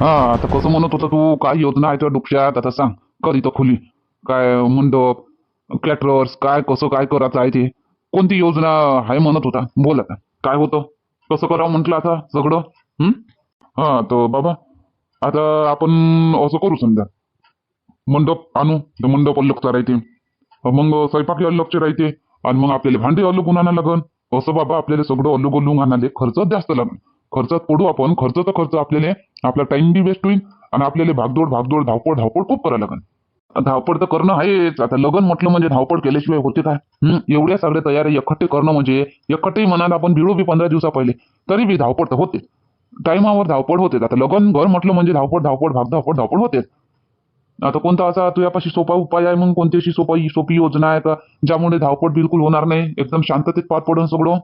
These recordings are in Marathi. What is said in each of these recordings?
हा आता कसं म्हणत होता तू काय योजना आहे तुझ्या डोक्यात आता सांग कर इथं खुली. काय मंडप कॅटरर्स काय कसं काय करायचं आहे ते? कोणती योजना आहे म्हणत होता? बोल आता. काय होतं? कसं करावं म्हटलं आता सगळं? हम्म हा तर बाबा आता आपण असं करू समजा. मंडप आणू तर मंडप अलगचा राहते मग स्वयंपाकी अलगचे राहते आणि मग आपल्याला भांडे अलगून आणा लागन. असं बाबा आपल्याला सगळं अलग अलून आणाले खर्च जास्त लागेल खर्चात पडू आपण खर्च तर खर्च आपल्याला आपला टाइम बी वेस्ट होईल आणि आपल्याला भागदौड भागदौड धावपळ धावपळ खूप करावं लागेल. धावपळ तर करणं आहेच. आता लग्न म्हटलं म्हणजे धावपळ केल्याशिवाय होते काय? एवढ्या सगळ्या तयारी एकट्ठे करणं म्हणजे एकट्ठे मनात आपण भिडू बी पंधरा दिवसा पहिले तरी बी धावपळ तर होते. टायमावर धावपळ होते. आता लग्न घर म्हटलं म्हणजे धावपळ धावपळ भाग धावपळ धावपळ होते. आता कोणता असा तुझ्यापाशी सोपा उपाय आहे मग? कोणती अशी सोपा सोपी योजना आहे का ज्यामुळे धावपळ बिलकुल होणार नाही? एकदम शांततेत पार पडून सगळं?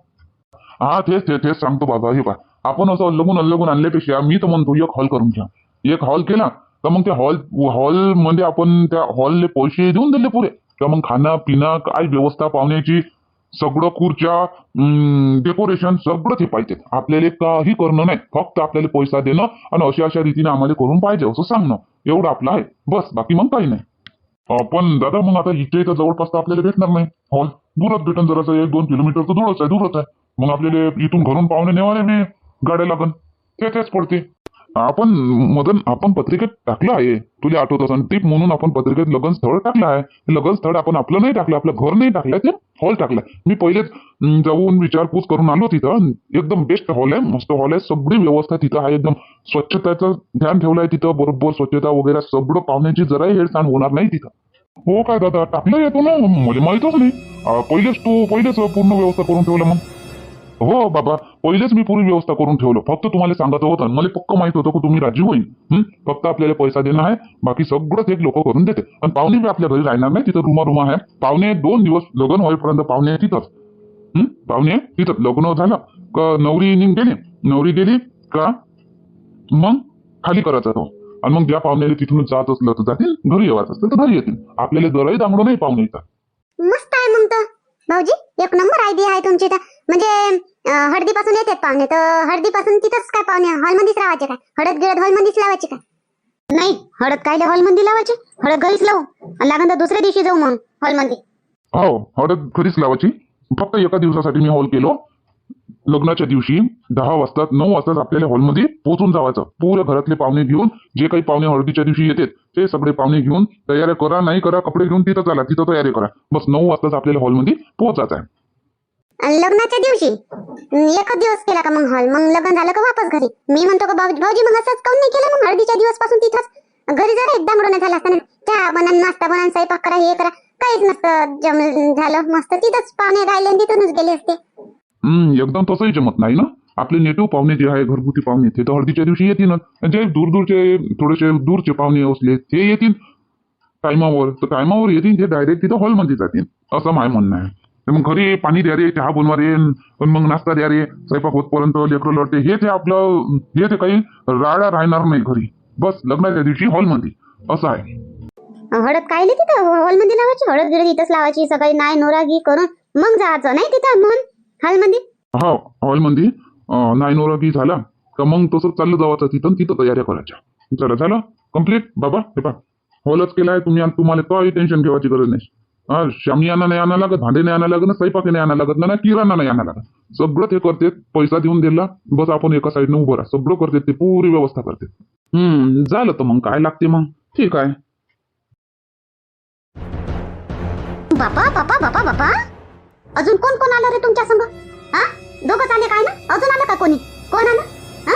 हा तेच तेच तेच सांगतो बाबा हे पा आपण असं अल्लगून अल्लगून आणल्यापेक्षा मी तर म्हणतो एक हॉल करून घ्या. एक हॉल केला तर मग त्या हॉल हॉलमध्ये आपण त्या हॉलले पैसे देऊन दिले पुरे. किंवा मग खाणं पिणं काय व्यवस्था पाहुण्याची सगळं खुर्च्या डेकोरेशन सगळं ते पाहिजे. आपल्याला काही करणं नाही. फक्त आपल्याला पैसा देणं आणि अशा अशा रीतीने आम्हाला करून पाहिजे असं सांगणं. एवढं आपलं आहे. बस बाकी मग काही नाही. पण दादा मग आता इथे इथं जवळपास तर आपल्याला भेटणार नाही. हॉल दूरच भेटन जरासं. एक दोन किलोमीटर तर दूरच आहे दूरच आहे. मग आपल्याला इथून घरून पाहुणे नेवाने मी. गाड्या लागन ते तेच पडते. आपण मदन आपण पत्रिकेत टाकलं आहे. तुला आठवत असेल टीप म्हणून आपण पत्रिकेत लग्न स्थळ टाकलं आहे. लग्न स्थळ आपण आपलं नाही टाकलं आपलं घर नाही टाकलं ते हॉल टाकलाय मी पहिलेच जाऊन विचारपूस करून आलो तिथं. एकदम बेस्ट हॉल आहे मस्त हॉल आहे. सगळी व्यवस्था तिथं आहे. एकदम स्वच्छतेचं ध्यान ठेवलंय तिथं. बरोबर स्वच्छता वगैरे सगळं पाहुण्याची जराही हेळसांड होणार नाही तिथं. हो काय दादा टाकलं येतो ना? मला माहितच नाही. पहिलेच तू पहिलेच पूर्ण व्यवस्था करून ठेवलं मग. हो बाबा. पहिलेच मी पूर्वी व्यवस्था करून ठेवलं. फक्त तुम्हाला सांगत होतं मला पक्क माहीत होतं की तुम्ही राजी होईल. फक्त आपल्याला पैसा देणं आहे. बाकी सगळंच एक लोक करून देते. आणि पाहुणे बी आपल्या घरी राहणार नाही तिथं रुमा रुमा आहे. पाहुणे दोन दिवस लग्न होईपर्यंत पाहुणे तिथंच. पाहुणे तिथं लग्न झालं का नवरी निघ गेली? नवरी गेली का? मग खाली करायचा तो. आणि मग ज्या पाहुण्याला तिथून जात असलं तर जातील घरी येवायचं असलं तर घरी येतील. आपल्याला दरही दांगडो नाही पाहुणे येतात मस्त आहे मग तर भाऊजी एक नंबर आयडिया आहे तुमची तर. म्हणजे हळदी पासून येतात पाहुणे. तर हळदी पासून तिथंच काय पाहुणे? हॉलमध्येच राहायचे काय? हळद गिळद हॉलमध्येच लावायचे काय? नाही हळद कायले हॉलमध्ये लावायचे? हळद घरीच लावू. आणि लागन तर दुसऱ्या दिवशी जाऊ मग हॉलमध्ये हो हळद घरीच लावायची. फक्त एका दिवसासाठी मी हॉल केलो. लग्नाच्या दिवशी दहा वाजता नऊ वाजताच आपल्याला हॉलमध्ये पोहोचून जावायचं. पूर्ण घरातले पाहुणे घेऊन जे काही पाहुणे हळदीच्या दिवशी येतात ते सगळे पाहुणे घेऊन तयारी करा नाही करा कपडे घेऊन तिथं चला तिथं तयारी करा. बस नऊ वाजताच आपल्याला हॉलमध्ये पोहोचायचं आहे. लग्नाच्या दिवशी एकच दिवस केला का मग हॉल? मग लग्न झालं का वापस घरी? मी म्हणतो का भाऊजी मग असंच काऊन नाही केलं मग? हळदीच्या दिवसपासून तिथंच. घरी जरा एकदा म्हणून झाला असताना चहा बनन नाश्ता बनन स्वयंपाक करा हे करा. काहीच नसतं जम झालं मस्त. तिथंच पाहुणे राहिले तिथूनच गेले असते. हम्म एकदम तसंही जमत नाही ना? आपले नेटिव्ह पाहुणे जे आहे घरगुती पाहुणे ते तर हळदीच्या दिवशी येतील जे दूर दूरचे थोडेसे दूरचे पाहुणे असले ते येतील. टायमावर तर टायमावर येतील ते डायरेक्ट तिथं हॉलमध्ये जातील. असं माझं म्हणणं आहे. तर मग घरी पाणी द्या रे चहा बनवा रे पण मग नाश्ता द्या रे स्वयंपाक होतपर्यंत लेकरं लढते. हे ते आपलं हे ते काही राडा राहणार नाही घरी. बस लग्नाच्या दिवशी हॉलमध्ये. असं आहे. हळद कायले तिथं? हॉलमध्ये लावायची? हळद गिळद इथंच लावायची सकाळी नाय नोरागी करून मग जायचं नाही तिथं मग हॉलमध्ये? हा हॉलमध्ये नाही नोरागी झाला का मग तसं चाललं जावाचं तिथं तिथं तयाऱ्या करायच्या. चला झालं? कंप्लीट बाबा हे पा हॉलच केलाय तुम्ही तुम्हाला काही टेन्शन ठेवायची गरज नाही. हा शामी आणा नाही आणा लागत भांडे नाही आणा लागत स्वयंपाक नाही आणा लागत ना किराणा नाही आणा लागत. सगळं ते करते पैसा देऊन दिला बस आपण एका साईडनं उभं राहा. सगळं करते ते पुरी व्यवस्था करते. हम्म झालं तर मग काय लागते मग? ठीक आहे. बापा बापा बापा बापा. अजून कोण कोण आलं रे तुमच्या संग? हा? दोघंच आले काय ना? अजून आलं का कोणी? कोण आलं? हा?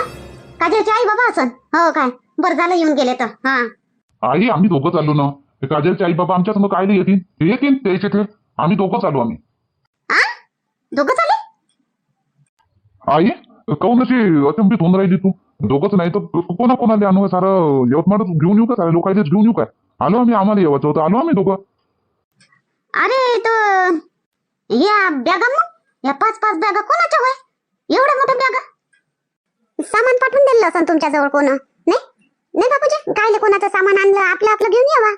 काजलची आई बाबा असन? हो काय. बरं झालं येऊन गेले तर. हा. आई आम्ही दोघं चाललो ना. ते काजलचे आई बाबा आमच्यासमोर काय येतील? ते येतील? त्याचे ते? आम्ही दोघं चालू आम्ही. आ? दोघंच आले आई काऊन अशी अचंबित होऊन राहिली तू? दोघंच नाही तर कोणा कोणाला आणू? सारं यवतमाळ घेऊन येऊ का सारं? लोकांचे घेऊन येऊ काय आलो आम्ही आम्हाला येवायचं होतं. आलो आम्ही दोघं. अरे तो या बॅगा मग? या पाच पाच बॅगा कोणाच्या होय? एवढ्या मोठ्या बॅगा? सामान पाठवून दिलं असं तुमच्या जवळ कोण? नाही? नाही बापूजी? कायले कोणाचं सामान आणलं? आपलं आपलं घेऊन यावा.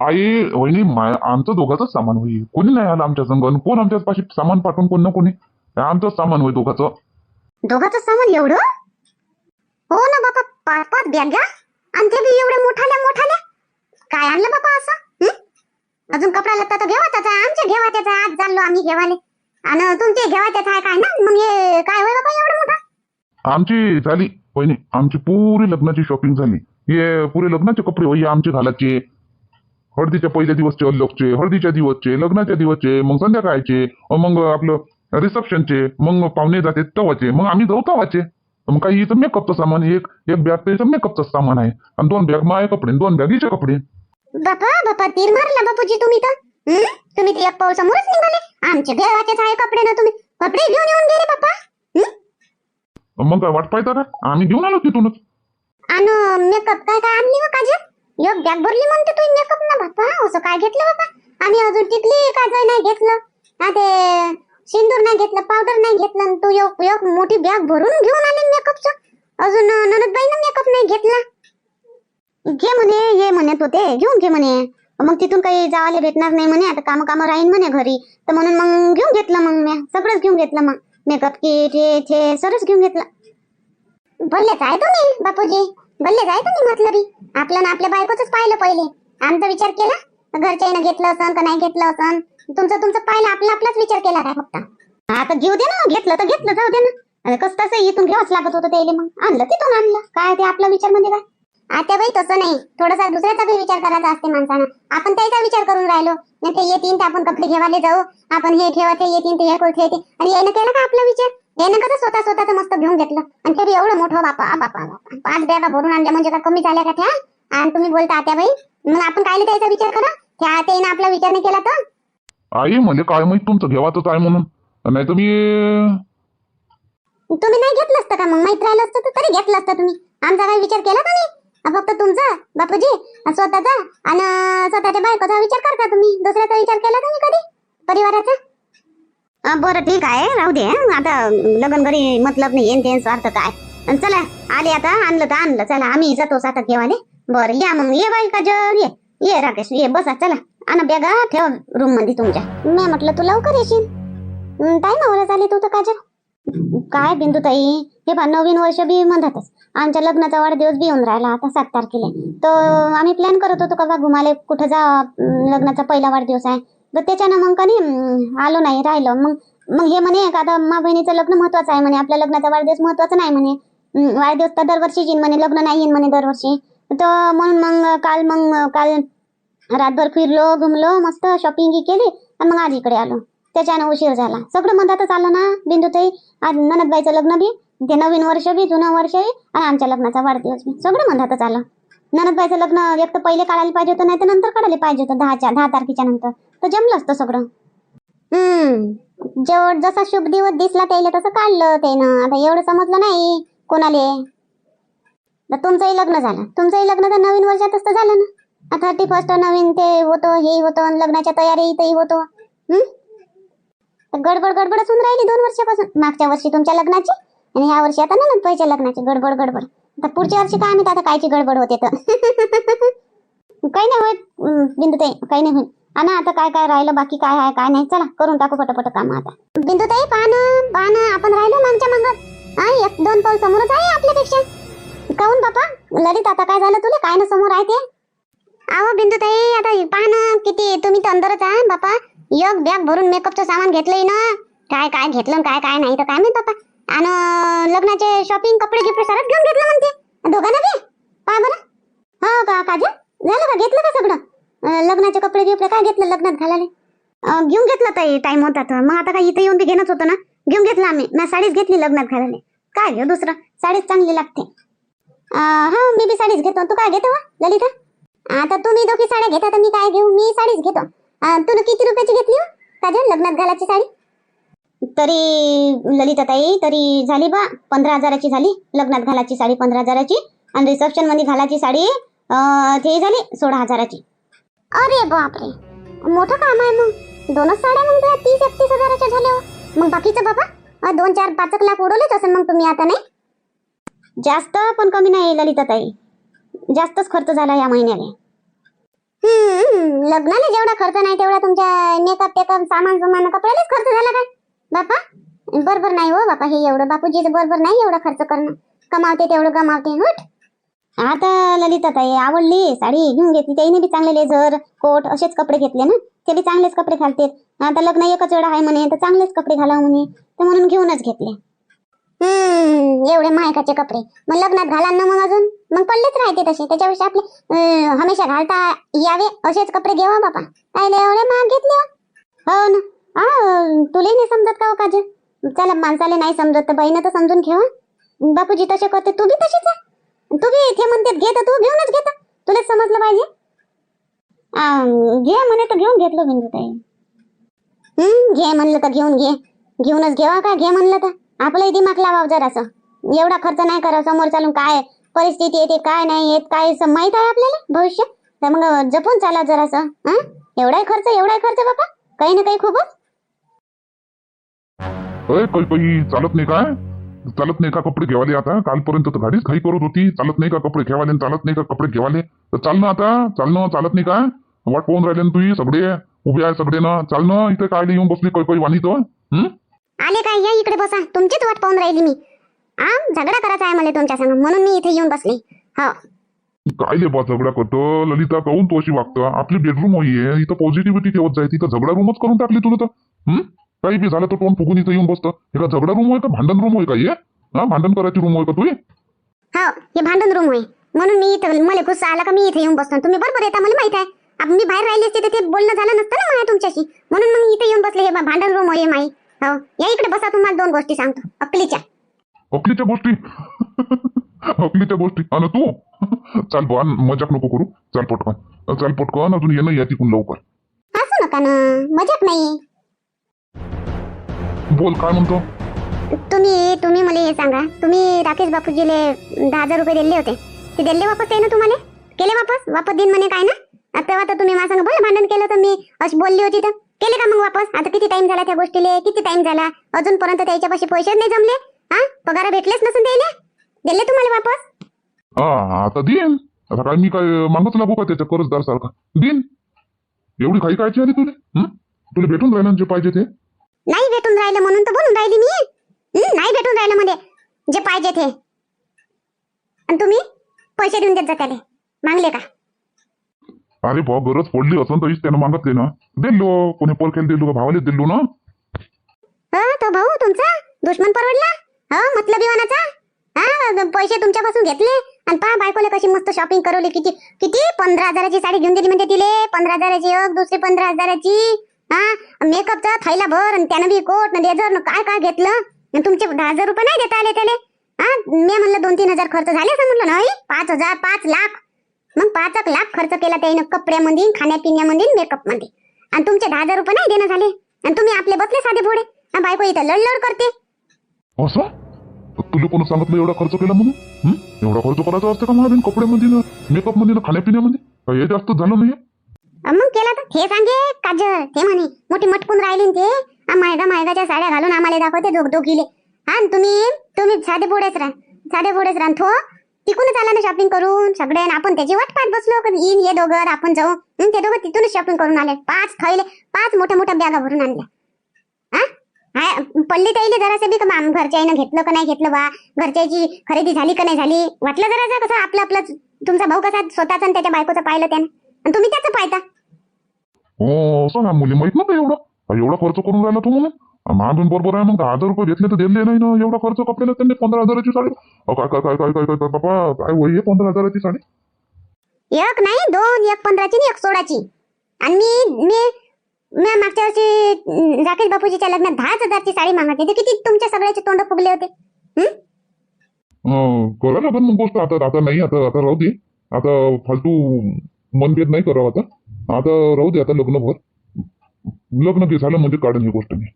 आई वहिनी मा- आमचं दोघांच सामान होईल. कोणी नाही आलं आमच्या संघ कोण आमच्या पाशी सामान पाठवून कोण ना कोणी? आमचंच सामान होईल दोघाचं. दोघांचं सामान एवढं? हो ना बापा पाच पाच बॅगा आणि ते बी एवढ्या मोठाल्या मोठाल्या. काय आणलं बाबा असं? अजून कपडा लत्ता तर घेवा त्याचा. आमच्या घेवा त्याचा. आज चाललो आम्ही घेवाले. आणि तुमचे घेवा त्याचा काय ना? मग हे काय होय बाबा एवढं मोठा? आमची झाली पहिली आमची पुरी लग्नाची शॉपिंग झाली. हे पुरे लग्नाचे कपडे होई आमचे घालायचे. हळदीच्या पहिल्या दिवसचे अल्लोकचे हळदीच्या दिवसचे लग्नाच्या दिवसचे मग संध्याकाळचे मग आपलं रिसेप्शनचे मग पाहुणे जाते तवाचे मग आम्ही जाऊ तवाचे. मग काही इथं मेकअपचं सामान एक एक बॅग तर इथं मेकअपचं सामान आहे. आणि दोन बॅग माय कपडे दोन बॅग हिचे कपडे. बापा बापा तीर मारला बापूजी तुम्ही तर? तुम्ही ते एक पाऊल समोरच निघाले. आमचे घेवाचेच आहे कपडे ना तुम्ही. कपडे घेऊन येऊन गेले बापा? मग काय वाट पाहता का? आम्ही घेऊन आलो तिथूनच. आणि मेकअप काय काय आणली हो काजल? एक बॅग भरली म्हणते तू मेकअप ना बापा असं काय घेतलं बाबा आम्ही अजून टिकली काजळ नाही घेतलं. ते सिंदूर नाही घेतलं पावडर नाही घेतलं तू एक एक मोठी बॅग भरून घेऊन आले मेकअपचं. अजून ननदबाईनं मेकअप नाही घेतला. घे म्हणे ये म्हणत होते घेऊन घे म्हणे. मग तिथून काही जावायला भेटणार नाही म्हणे आता काम काम राहीन म्हणे घरी. तर म्हणून मग घेऊन घेतलं मग मी सगळंच घेऊन घेतलं मग. मेकअप किट हे ते सरच घेऊन घेतलं. भरलेच आहे तुम्ही बापूजी. भल्लेच जाय तुम्ही म्हटलं बी आपलं ना आपल्या बायकोच पाहिलं पहिले. आमचा विचार केला घरच्या घेतलं असन का नाही घेतलं असन? तुमचं तुमचं पाहिलं आपला आपलाच विचार केला काय फक्त? आता घेऊ दे ना घेतलं तर घेतलं जाऊ दे ना. कस तसं इथून घ्यावंच लागत होतं त्याला मग. आणलं तिथून आणलं. काय ते आपला विचार म्हणजे काय? आता बाई तसं नाही. थोडासा दुसऱ्याचा बी विचार करायचा असते माणसानं. आपण त्याचा विचार करून राहिलो. नाही ते येतील ते आपण कपडे घेवाले जाऊ. आपण हे ठेवा ते येतील ते हे करू ठेवते आणि यानं केला का आपला विचार? यानं कसं स्वतः स्वतःच मस्त घेऊन घेतलं. आणि ते बी एवढं मोठं बापा बापा बापा पाच बॅगा भरून आणल्या म्हणजे का कमी झाल्या का त्या? आणि तुम्ही बोलता आता बाई मग आपण कायले त्याचा विचार करा? त्या त्यानं आपला विचार नाही केला तर? आई म्हणजे काय माहीत तुमचं? घेवाचंच आहे म्हणून. नाही तर मी तुम्ही नाही घेतलं असतं का मग? माहीत राहिलं असतं तर तरी घेतलं असतं तुम्ही. आमचा काही विचार केला का नाही? फक्त तुमचा बापूजी? स्वतःचा? आणि स्वतःच्या बायकोचा विचार करता तुम्ही? दुसऱ्याचा विचार केला तुम्ही कधी? परिवाराचा? बरं ठीक आहे. राहू दे आता लग्न घरी मतलब नाही येन ते स्वार्थ काय चला आले आता आणलं तर आणलं. चला आम्ही जातो सातात घेवाले. बरं या मग. ये बाई काजल. ये. ये राकेश. ये बसा. चला. आणा बॅगा ठेव रूममध्ये तुमच्या. मी म्हटलं तू लवकर येशील. टाइम झाली तू तर काजल. काय बिंदू ताई? हे पहा नवीन वर्ष बी म्हणतातच. आमच्या लग्नाचा वाढदिवस बी येऊन राहिला आता सात तारखेला. तर आम्ही प्लॅन करत होतो का बा घुमाले कुठं जा लग्नाचा पहिला वाढदिवस आहे. तर त्याच्यानं मग का नाही आलो नाही राहिलो. मग मग हे म्हणे का आता मा बहिणीचं लग्न महत्वाचं आहे म्हणे. आपल्या लग्नाचा वाढदिवस महत्त्वाचा नाही म्हणे. वाढदिवस तर दरवर्षी येईन म्हणे लग्न नाही येईन म्हणे दरवर्षी. तर म्हणून मग काल मग काल रातभर फिरलो घुमलो मस्त शॉपिंग केली आणि मग आज इकडे आलो. त्याच्यानं उशीर झाला. सगळं मधातच आलं ना बिंदुताई. आज ननदबाईचं लग्न बी ते नवीन वर्ष बी जुनं वर्ष बी आणि आमच्या लग्नाचा वाढदिवस बी. सगळं मधातच आलं. ननदबाईचं लग्न एक तर पहिले काढायला पाहिजे होतं नाही तर नंतर काढायला पाहिजे होतं दहाच्या दहा तारखेच्या नंतर. तर जमलं असतं सगळं. हम्म. जेवढ जसा शुभ दिवस दिसला त्याला तसं काढलं त्यानं आता एवढं समजलं नाही कोणाले. तर तुमचंही लग्न झालं. तुमचंही लग्न तर नवीन वर्षातच तर झालं ना. थर्टी फर्स्ट नवीन ते होतं हे होतं लग्नाच्या तयारी इथंही होतो. हम्म? गडबड गडबडच होऊन राहिली दोन वर्षापासून. मागच्या वर्षी तुमच्या लग्नाची आणि ह्या वर्षी आता ना पहिच्या लग्नाची. गडबड गडबड. आता पुढच्या वर्षी काय माहीत आता कायची गडबड होते तर. काही नाही होत बिंदू ते काही नाही होईल आणि आता काय काय राहिलं बाकी काय आहे काय नाही. चला करून टाकू पटपट काम आता. बिंदुताई पान पान आपण राहिलो मागच्या मागत एक दोन पाऊल समोरच आहे आपल्यापेक्षा. काऊन बापा? ललित आता काय झालं तुला? काय ना समोर आहे ते? अहो बिंदुताई आता पान किती तुम्ही तर अंदरच आहे बापा. एक बॅग भरून मेकअपचं सामान घेतलंय ना. काय काय घेतलं काय काय नाही तर काय माहीत बापा. आणि लग्नाचे शॉपिंग कपडे गिफ्ट सरच घेऊन घेतलं म्हणते. दोघांना बी? पहा बरं. हो का काजल? झालं का? घेतलं का सगळं? लग्नाचे कपडे बिपडे काय घेतलं लग्नात घालाले घेऊन घेतलं ताई टाइम होता तर. मग आता काय इथे येऊन ते घेणंच होतं ना? घेऊन घेतलं आम्ही. मी साडीच घेतली लग्नात घालाले काय घेऊ दुसरं? साडीच चांगली लागते. हा मी बी साडीच घेतो. तू काय घेतो ललिता? आता तुम्ही दोघी साड्या घेता तर मी काय घेऊ? मी साडीच घेतो. तू तुला किती रुपयाची घेतली हो? काजल लग्नात घालायची साडी? तरी ललिता ताई तरी झाली बा पंधरा हजाराची झाली. लग्नात घालायची साडी पंधरा हजाराची. आणि रिसेप्शनमध्ये घालायची साडी ते झाली सोळा हजाराची. अरे बापरे. मोठं काम आहे मग. दोनच साड्या मग त्या तीस एकतीस हजाराच्या झाल्या हो. मग बाकीचं बाबा दोन चार पाच एक लाख उडवलेच असेल मग तुम्ही आता नाही? जास्त पण कमी नाही ललिता ताई. जास्तच खर्च झाला या महिन्याने. लग्नाला जेवढा खर्च नाही तेवढा तुमच्या मेकअप टेकअप सामान सुमान कपड्यालाच खर्च झाला काय? बापा बरोबर नाही हो बापा हे एवढं बापूजीचं बरोबर नाही एवढा खर्च करणं. कमावते तेवढं गमावते हट. आता ललिता ताई आवडली साडी. घेऊन घेतली. त्याईने बी चांगले लेझर कोट असेच कपडे घेतले ना. ते बी चांगलेच कपडे घालते. आता लग्न एकच वेळा आहे म्हणे तर चांगलेच कपडे घाला म्हणे. तर म्हणून घेऊनच घेतले. हम्म एवढे मायकाचे कपडे. मग लग्नात घाला ना मग अजून? मग पडलेच राहते तसे. त्याच्यापेक्षा आपले हमेशा घालता यावे असेच कपडे घेवा बापा. काय एवढे महाग घेतले हो? हो ना. हा तुला नाही समजत का हो काज चला माणसाला नाही समजत तर बहिणी तर समजून घेवा. बापूजी तसे करते तू बी तशीच आहे. तुम्ही इथे म्हणते घे तर तू घेऊनच घेता तुला समजलं पाहिजे? घे म्हणे तर घेऊन घेतलं बिंदू ताई हम्म घे म्हणलं तर घेऊन घे. घेऊनच घेवा का? घे म्हणलं तर. आपलंही दिमाग लावावं जरासं. एवढा खर्च नाही करा समोर चालून काय परिस्थिती येते काय नाही येत काय माहीत आहे आपल्याला भविष्य? तर मग जपून चाला जरासं. हं? एवढाही खर्च एवढाही खर्च बापा? काही ना काही खूपच. चालत नाही काय? चालत नाही का कपडे घेवाले आता? कालपर्यंत तर गाडीच घाई करत होती. चालत नाही का कपडे घेवाले चालत नाही का कपडे घेवाले? तर चाल ना आता. चालणं चालत नाही काय वाट पाहून राहिले ना तुम्ही सगळे. उभे आहे सगळे ना. चालणं इथे काय येऊन बसली काही काही वाणी तो हं? आले काय? या इकडे बसा. तुमचीच वाट पाहून राहिली मी. आ झगडा करायचा आहे मला तुमच्या संग. म्हणून मी इथे येऊन बसली. हो. काय ले बा झगडा करतो? ललिता कहून तू अशी वागतं. आपली बेडरूम आहे. इथं पॉझिटिव्हिटी ठेवत जाय. तिथं झगडा रूमच करून टाकली तुला तर. हं? काही बी झालं तर तोंड फुगून इथं येऊन बसतं. हे का झगडा रूम आहे का भांडण रूम आहे का हे? हा भांडण करायची रूम आहे का तू हे? हो भांडण रूम आहे. म्हणून मी इथं मला गुस्सा आला का मी इथे येऊन बसतो. तुम्ही बरोबर येता मला माहीत आहे. आप- मी बाहेर राहिली असते तर ते बोलणं झालं नसतं ना माझ्या तुमच्याशी. म्हणून मग इथे येऊन बसले हे बा- भांडण रूम आहे माई. हो या इकडे बसा तुम्हाला दोन गोष्टी सांगतो. अकलीच्या. अकलीच्या गोष्टी? अकलीच्या गोष्टी. आणि तू? चाल बा मजाक नको करू. चाल पटकन. चाल पटकन अजून येणं या तिकून लवकर. हसू नका ना. मजाक नाही. बोल काय म्हणतो? तुम्ही तुम्ही मला हे सांगा. तुम्ही राकेश बापूजीले दहा हजार रुपये दिले होते. ते दिले वापस आहे ना तुम्हाला? केले वापस? वापस देईन म्हणे काय ना? आता तेव्हा तर तुम्ही माझ्या संग भले भांडण केलं तर मी अशी बोलली होती तर. केले का मग वापस? आता किती टाइम झाला त्या गोष्टीले? किती टाइम झाला? अजूनपर्यंत त्याच्यापाशी पैसेच नाही जमले? हा? पगार भेटलेच नसून द्यायले? दिले तुम्हाला वापस? हा आता देईन. आता काय मी काय मागच लागू का त्याच्या कर्जदार सारखा देईन. एवढी काही कायची आली तुला? तुला भेटून राहिलं जे पाहिजे ते? नाही भेटून राहिलं म्हणून तर बोलून राहिली मी. नाही भेटून राहिलं मध्ये जे पाहिजे ते. आणि तुम्ही? पैसे देऊन देत जा त्याले. मागले का? अरे भाऊ गरज पडली असं तरीच त्यानं मागतले ना. दिलो कोणी परखेल दिलो का? भावाले दिलो ना? हा तो भाऊ तुमचा? दुश्मन परवडला? हा मतलब विमानाचा हा पैसे तुमच्यापासून घेतले? आणि पहा बायकोला कशी मस्त शॉपिंग करवली किती किती? पंधरा हजाराची साडी घेऊन दिली म्हणजे तिले. पंधरा हजाराची एक दुसरी पंधरा हजाराची. हा? मेकअपचा थैला भर आणि त्यानं बी कोट न लेझर न काय काय घेतलं? तुमचे दहा हजार रुपये नाही देता आले त्याले. हा? मी म्हणलं दोन तीन हजार खर्च झाले असं म्हटलं नाही पाच हजार पाच लाख. मग पाच एक लाख खर्च केला त्यानं कपड्यामध्ये खाण्यापिण्यामध्ये मेकअपमध्ये आणि तुमचे दहा हजार रुपये नाही देणं झाले. आणि तुम्ही आपले बसले साधे भोळे. बायको इथं लडलड करते. असं? तुला कोणी सांगितलं एवढा खर्च केला म्हणून? एवढा खर्च करायचा असते का मला कपड्यामध्ये मेकअपमध्ये खाण्यापिण्यामध्ये हे जास्त झालं नाही मग केला तर हे सांगे काजल ते म्हणे मोठी मटकून राहिली ते. मायगा मायगाच्या साड्या घालून आम्हाला दाखवते दोघ दोघीले हा तुम्ही तुम्ही साधे पुढेच राहा. साधे पुढेच राहा थो. तिकूनच आला ना शॉपिंग करून सगळे आपण त्याची वाट पाहत बसलो येईन हे दोघं आपण जाऊ. ते दोघं तिथूनच शॉपिंग करून आले. पाच थैले पाच मोठ्या मोठ्या बॅगा भरून आणल्या. हा? हाय, ताईले जरासे बी का माम घरच्या आईनं घेतलं का नाही घेतलं बा? घरच्याची खरेदी झाली का नाही झाली? वाटलं जरा कसं आपलं आपलं तुमचा भाऊ कसा स्वतःचा आणि त्याच्या बायकोचं पाहिलं त्यानं? आणि तुम्ही त्याचं पाहता. हो असं ना मुली माहीत नव्हतं एवढं. एवढा खर्च करून राहिला तू म्हणून. महाबीन बरोबर आहे मग दहा हजार रुपये घेतले तर दिले नाही ना एवढा खर्च कपड्याला त्यांनी पंधरा हजाराची साडी. काय काय काय काय काय काय काय बाबा काय वय पंधरा हजाराची साडी? एक नाही दोन एक पंधराची आणि एक सोळाची. आणि मी मी मी मागच्या वर्षी राकेश बापूजीच्या लग्नात दहाच हजारची साडी मागत होती किती तुमच्या सगळ्याचे तोंड फुगले होते? हं? करा लागेल मग गोष्ट. आता आता नाही आता आता राहू दे. आता फालतू मनभेद नाही करावं आता. आता राहू दे आता लग्नभर. लग्न घे झालं म्हणजे काढून ही गोष्ट मी.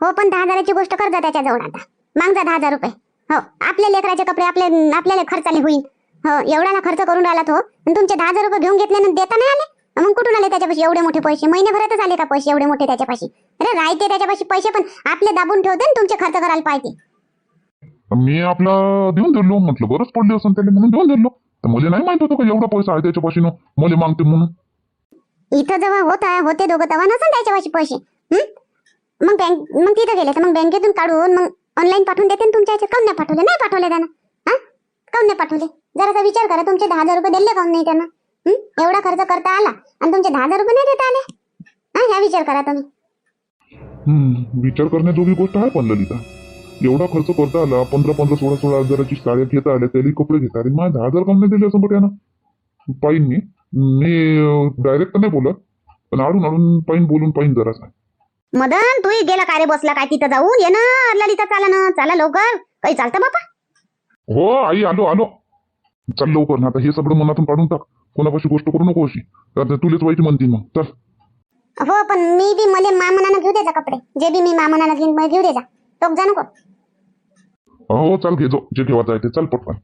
हो पण दहा हजाराची गोष्ट कर जा त्याच्याजवळ आता. माग जा दहा हजार रुपये. हो आपल्या लेकराचे कपडे आपले आपल्याला खर्चाले होईल. हो एवढा ना खर्च करून राहिला तो. आणि तुमचे दहा हजार रुपये घेऊन घेतले ना देता नाही आले? मग कुठून आले त्याच्यापाशी एवढे मोठे पैसे? महिन्याभरातच आले का पैसे एवढे मोठे त्याच्यापाशी? अरे राहते त्याच्यापाशी पैसे पण आपले दाबून ठेवते आणि तुमचे खर्च करायला पाहिजे. मी आपला देऊन दिलो म्हटलं. बरंच पडले असं त्याला म्हणून देऊन दिलो. तर मला नाही माहीत होतं का एवढा पैसा आहे त्याच्यापाशी ना मला मागते म्हणून. इथं जेव्हा होत होते दोघं तेव्हा नसन त्याच्यापाशी पैसे. हं? मग बँक मग तिथं गेले तर मग बँकेतून काढून मग ऑनलाईन पाठवून देते ना तुमच्या ह्याच्यात काऊन नाही पाठवले? नाही पाठवले त्यानं. हा? काऊन नाही पाठवले? जरासा विचार करा तुमचे दहा हजार रुपये दिले काऊन नाही त्यांना? हं? एवढा खर्च करता आला आणि तुमचे दहा हजार रुपये नाही देता आले? हा? ह्या विचार करा तुम्ही. हम्म, विचार करण्याजोगी गोष्ट आहे पण ललिता. एवढा खर्च करता आला पंधरा पंधरा सोळा सोळा हजाराची साड्या घेता आल्या त्याला कपडे घेता आले माझे दहा हजार कम दिले असं बट्यानं पाहिन मी मी डायरेक्ट नाही बोलत पण आडून आडून पाहिन बोलून पाहिन जरासा. मदन तू गेला काय रे बसला काय तिथं जाऊन? ये ना ललिता चाला ना चाला लवकर. काही चालतं बापा? हो आई आलो आलो. चल लवकर ना आता हे सगळं मनातून काढून टाक. कोणापाशी गोष्ट करू नको अशी. तर तुलेच वाईट म्हणतील मग. चल. हो पण मी बी मले मामनानं घेऊ दे जा कपडे. जे बी मी मामनानं घेईन घेऊ दे जा. तो जा नको. हो चाल घे जो जे घेवायचं आहे ते चल पटकन.